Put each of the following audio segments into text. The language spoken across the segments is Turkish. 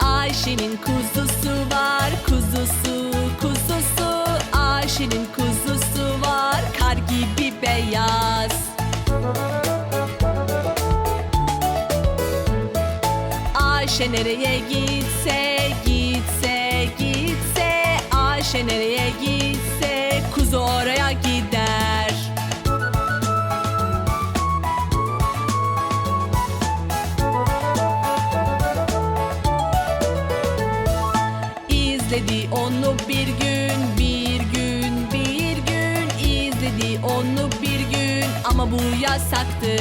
Ayşe'nin kuzusu var kuzusu kuzusu. Ayşe'nin kuzusu var kar gibi beyaz. Ayşe nereye gitse İzledi onu bir gün bir gün bir gün. İzledi onu bir gün ama bu yasaktı.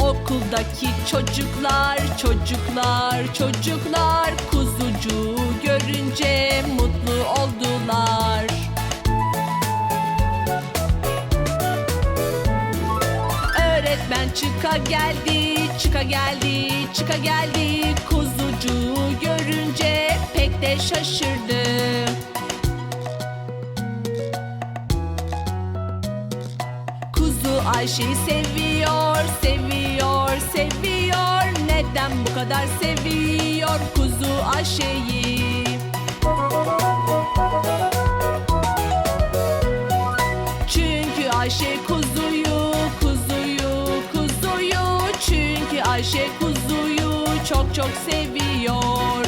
Okuldaki çocuklar, çocuklar, çocuklar. Kuzucuğu görünce çıka geldi, çıka geldi, çıka geldi. Kuzucuğu görünce pek de şaşırdı. Kuzu Ayşe'yi seviyor, seviyor, seviyor. Neden bu kadar seviyor kuzu Ayşe'yi? Çünkü Ayşe kuzuyu, Ayşe kuzuyu çok çok seviyor